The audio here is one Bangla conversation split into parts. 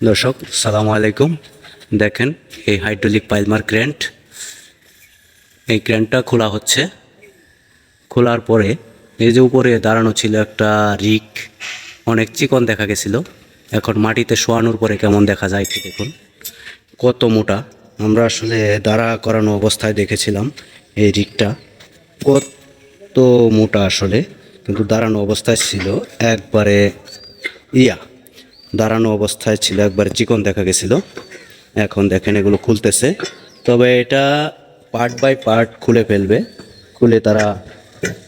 দর্শক, সালামু আলাইকুম। দেখেন এই হাইড্রোলিক পাইলমার ক্র্যান্ট। এই ক্র্যান্টটা খোলা হচ্ছে। খোলার পরে এই যে উপরে দাঁড়ানো ছিল একটা রিক, অনেক চিকন দেখা গেছিল। এখন মাটিতে শোয়ানোর পরে কেমন দেখা যায় একটু দেখুন। কত মোটা। আমরা আসলে দাঁড়া করানো অবস্থায় দেখেছিলাম এই রিকটা। কত মোটা আসলে, কিন্তু দাঁড়ানো অবস্থায় ছিল একবারে, ইয়া দাঁড়ানো অবস্থায় ছিল একবারে চিকন দেখা গেছিল। এখন দেখেন এগুলো খুলতেছে। তবে এটা পার্ট বাই পার্ট খুলে ফেলবে। খুলে তারা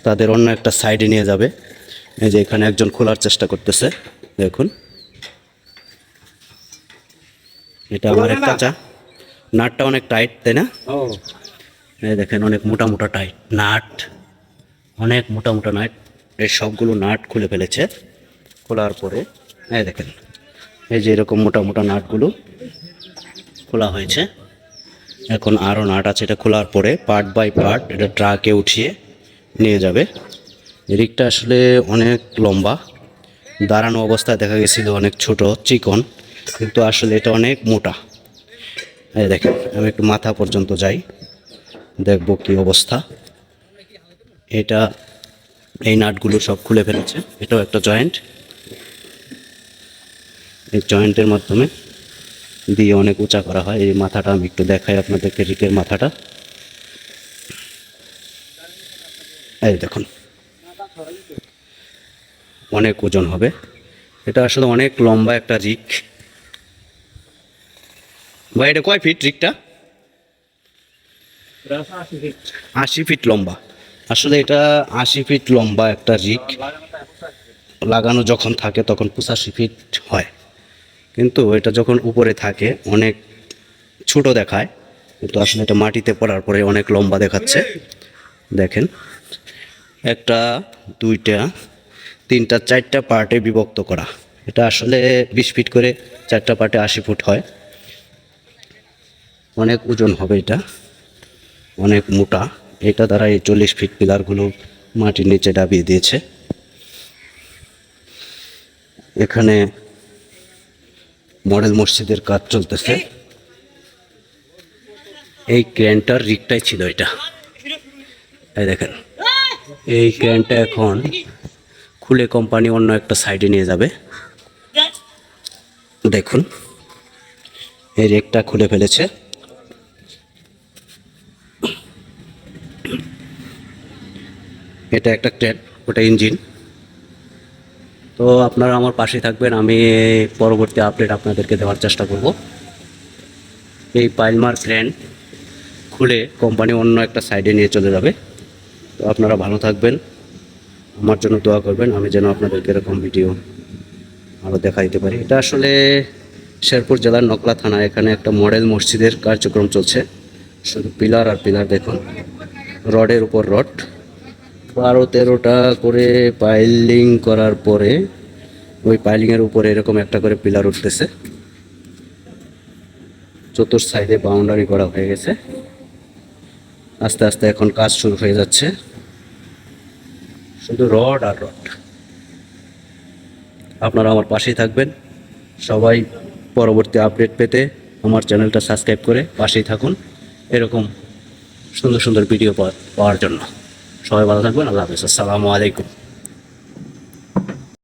তাদের অন্য একটা সাইডে নিয়ে যাবে। এই যে এখানে একজন খোলার চেষ্টা করতেছে দেখুন। এটা আমার একটা চা নাটটা অনেক টাইট তাই না? এই দেখেন অনেক মোটা মোটা টাইট নাট। অনেক মোটা মোটা নাট। এই সবগুলো নাট খুলে ফেলেছে। খোলার পরে এই দেখেন। এই যে এরকম মোটা মোটা নাটগুলো খোলা হয়েছে। এখন আরও নাট আছে, এটা খোলার পরে পার্ট বাই পার্ট এটা ট্রাকে উঠিয়ে নিয়ে যাবে। রিকটা আসলে অনেক লম্বা। দাঁড়ানো অবস্থায় দেখা গেছিল অনেক ছোট, চিকন, কিন্তু আসলে এটা অনেক মোটা। এই দেখেন, আমি একটু মাথা পর্যন্ত যাই, দেখব কি অবস্থা। এটা, এই নাটগুলো সব খুলে ফেলেছে। এটাও একটা জয়েন্ট এই জয়েন্টের মাধ্যমে দিয়ে অনেক উঁচা করা হয়। এই মাথাটা আমি একটু দেখাই আপনাদেরকে, রিকের মাথাটা। এই দেখুন। অনেক ওজন হবে। এটা আসলে অনেক লম্বা একটা রিক। ভাই, এটা কয় ফিট রিকটা? আশি ফিট লম্বা। আসলে এটা আশি ফিট লম্বা একটা রিক। লাগানো যখন থাকে তখন পঁচাশি ফিট হয়। কিন্তু এটা যখন উপরে থাকে, অনেক ছোট দেখায়, কিন্তু আসলে এটা মাটিতে পড়ার পরে অনেক লম্বা দেখাচ্ছে। দেখেন, একটা, দুইটা, তিনটা, চারটা পার্টে বিভক্ত করা। এটা আসলে বিশ ফিট করে চারটা পার্টে আশি ফুট হয়। অনেক ওজন হবে এটা। অনেক মোটা। এটা দ্বারা এই চল্লিশ ফিট পিলারগুলো মাটির নিচে ডাবিয়ে দিয়েছে। এখানে মডেল মসজিদের কাজ চলতেছে। এই ক্রেনটার রিকটাই ছিল এটা। এই দেখেন, এই ক্রেনটা এখন খুলে কোম্পানি অন্য একটা সাইডে নিয়ে যাবে। দেখুন, এই রেকটা খুলে ফেলেছে। এটা একটা ট্রেন ওটা ইঞ্জিন। তো আপনারা আমার পাশে থাকবেন, আমি পরবর্তী আপডেট আপনাদেরকে দেওয়ার চেষ্টা করব। এই পাইলমার ক্রেন খুলে কোম্পানি অন্য একটা সাইডে নিয়ে চলে যাবে। তো আপনারা ভালো থাকবেন, আমার জন্য দোয়া করবেন, আমি যেন আপনাদেরকে এরকম ভিডিও আরও দেখা দিতে পারি। এটা আসলে শেরপুর জেলার নকলা থানা, এখানে একটা মডেল মসজিদের কার্যক্রম চলছে। শুধু পিলার আর পিলার দেখুন, রডের উপর রড। বারো তেরোটা করে পাইলিং করার পরে ওই পাইলিংয়ের উপরে এরকম একটা করে পিলার উঠতেছে। চতুর সাইডে বাউন্ডারি করা হয়ে গেছে। আস্তে আস্তে এখন কাজ শুরু হয়ে যাচ্ছে। শুধু রড আর রড আপনারা আমার পাশেই থাকবেন। সবাই পরবর্তী আপডেট পেতে আমার চ্যানেলটা সাবস্ক্রাইব করে পাশেই থাকুন। এরকম সুন্দর সুন্দর ভিডিও পাওয়ার জন্য। সবাই ভালো থাকবেন আল্লাহ হাফিজ আসসালামু আলাইকুম